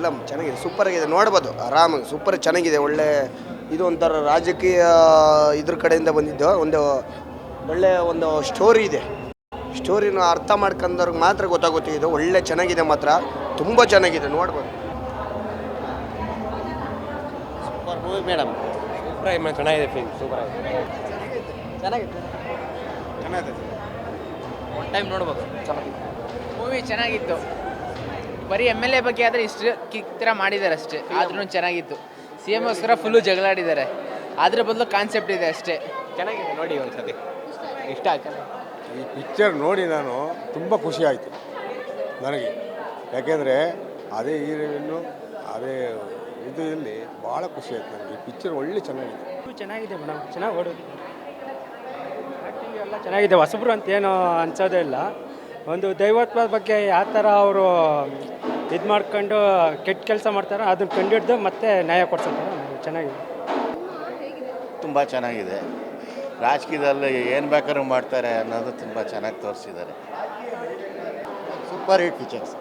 Film ಚೆನ್ನಾಗಿದೆ super ಆಗಿದೆ ನೋಡ್ಬೋದು. ಆರಾಮಾಗಿ ಸೂಪರ್ ಚೆನ್ನಾಗಿದೆ ಒಳ್ಳೆ ಇದು ಒಂಥರ ರಾಜಕೀಯ ಇದ್ರ ಕಡೆಯಿಂದ ಬಂದಿದ್ದು. ಒಂದು ಒಳ್ಳೆ ಒಂದು ಸ್ಟೋರಿ ಇದೆ. ಸ್ಟೋರಿನ ಅರ್ಥ ಮಾಡ್ಕೊಂಡವ್ರಿಗೆ ಮಾತ್ರ ಗೊತ್ತಾಗುತ್ತೆ ಇದು ಒಳ್ಳೆ ಚೆನ್ನಾಗಿದೆ ಮಾತ್ರ. ತುಂಬ ಚೆನ್ನಾಗಿದೆ ನೋಡ್ಬೋದು. ಸೂಪರ್ ಮೂವಿ ಮೇಡಮ್ ಸೂಪರ್ ಆಗಿ ಚೆನ್ನಾಗಿದೆ ಫಿಲ್ಮ್ ಸೂಪರ್ ಆಗಿದೆ. ಒನ್ ಟೈಮ್ ನೋಡ್ಬೋದು. ಮೂವಿ ಚೆನ್ನಾಗಿತ್ತು. ಬರೀ ಎಂ ಎಲ್ ಎ ಬಗ್ಗೆ ಆದರೆ ಇಷ್ಟು ಕಿಕ್ ಥರ ಮಾಡಿದ್ದಾರೆ ಅಷ್ಟೇ. ಆದ್ರೂ ಚೆನ್ನಾಗಿತ್ತು. ಸಿ ಎಮ್ಗೋಸ್ಕರ ಫುಲ್ಲು ಜಗಳಾಡಿದ್ದಾರೆ. ಅದ್ರ ಬದಲು ಕಾನ್ಸೆಪ್ಟ್ ಇದೆ ಅಷ್ಟೇ. ಚೆನ್ನಾಗಿದೆ ನೋಡಿ ಒಂದ್ಸತಿ. ಇಷ್ಟ ಆಯ್ತು? ಈ ಪಿಕ್ಚರ್ ನೋಡಿ ನಾನು ತುಂಬ ಖುಷಿ ಆಯಿತು. ನನಗೆ. ಯಾಕೆಂದರೆ ಅದೇ ಹೀರೋಯಿನ್ನು ಅದೇ ಇದರಲ್ಲಿ ಭಾಳ ಖುಷಿ ಆಯ್ತು ನನಗೆ. ಈ ಪಿಕ್ಚರ್ ಒಳ್ಳೆ ಚೆನ್ನಾಗಿದೆ. ಚೆನ್ನಾಗಿದೆ ಮೇಡಮ್. ಚೆನ್ನಾಗಿ ಓಡೋದು ಆ್ಯಕ್ಟಿಂಗ್ ಎಲ್ಲ ಚೆನ್ನಾಗಿದೆ. ಹೊಸಬ್ರು ಅಂತ ಏನು ಅನ್ಸೋದೇ ಇಲ್ಲ. ಒಂದು ದೈವತ್ವದ ಬಗ್ಗೆ ಯಾವ ಥರ ಅವರು ಇದು ಮಾಡ್ಕೊಂಡು ಕೆಟ್ಟ ಕೆಲಸ ಮಾಡ್ತಾರೋ ಅದನ್ನು ಕಂಡಿಡ್ದು ಮತ್ತೆ ನ್ಯಾಯ ಕೊಡ್ಸೋದು ಚೆನ್ನಾಗಿದೆ. ತುಂಬ ಚೆನ್ನಾಗಿದೆ. ರಾಜಕೀಯದಲ್ಲಿ ಏನು ಬೇಕಾದ್ರೂ ಮಾಡ್ತಾರೆ ಅನ್ನೋದು ತುಂಬ ಚೆನ್ನಾಗಿ ತೋರಿಸಿದ್ದಾರೆ. Super hit pictures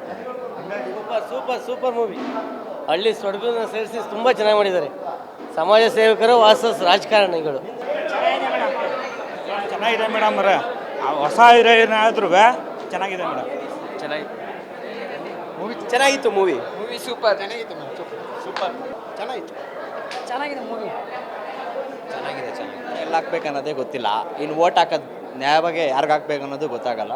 super super super movie ಹಳ್ಳಿ ಸೊಡಗನ್ನ ಸೇರಿಸಿ ತುಂಬ ಚೆನ್ನಾಗಿ ಮಾಡಿದ್ದಾರೆ. ಸಮಾಜ ಸೇವಕರು ವಾಸಸ್ ರಾಜಕಾರಣಿಗಳು. ಚೆನ್ನಾಗಿದೆ ಮೇಡಮ್ ಅವರೇ. ಹೊಸ ಇರೋ ಆದ್ರೂ ಚೆನ್ನಾಗಿದೆ ಮೇಡಮ್. ಚೆನ್ನಾಗಿ. ಮೂವಿ ಚೆನ್ನಾಗಿತ್ತು ಮೂವಿ ಮೂವಿ ಸೂಪರ್ ಚೆನ್ನಾಗಿತ್ತು ಸೂಪರ್. ಚೆನ್ನಾಗಿತ್ತು. ಚೆನ್ನಾಗಿದೆ ಮೂವಿ ಚೆನ್ನಾಗಿದೆ ಚೆನ್ನಾಗಿದೆ. ಎಲ್ಲಿ ಹಾಕ್ಬೇಕು ಅನ್ನೋದೇ ಗೊತ್ತಿಲ್ಲ. ಇನ್ನು ಓಟ್ ಹಾಕೋದು ನ್ಯಾಯವಾಗಿ ಯಾರಿಗೆ ಹಾಕ್ಬೇಕು ಅನ್ನೋದು ಗೊತ್ತಾಗಲ್ಲ.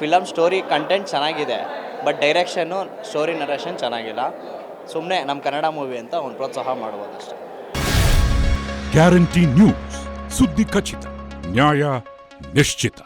ಫಿಲಮ್ ಸ್ಟೋರಿ ಕಂಟೆಂಟ್ ಚೆನ್ನಾಗಿದೆ ಬಟ್ ಡೈರೆಕ್ಷನ್ನು ಸ್ಟೋರಿ ನರೇಷನ್ ಚೆನ್ನಾಗಿಲ್ಲ. ಸುಮ್ಮನೆ ನಮ್ಮ ಕನ್ನಡ ಮೂವಿ ಅಂತ ಒಂದು ಪ್ರೋತ್ಸಾಹ ಮಾಡ್ಬೋದು ಅಷ್ಟೇ. ಗ್ಯಾರಂಟಿ ನ್ಯೂಸ್ ಸುದ್ದಿ ಖಚಿತ ನ್ಯಾಯ ನಿಶ್ಚಿತ.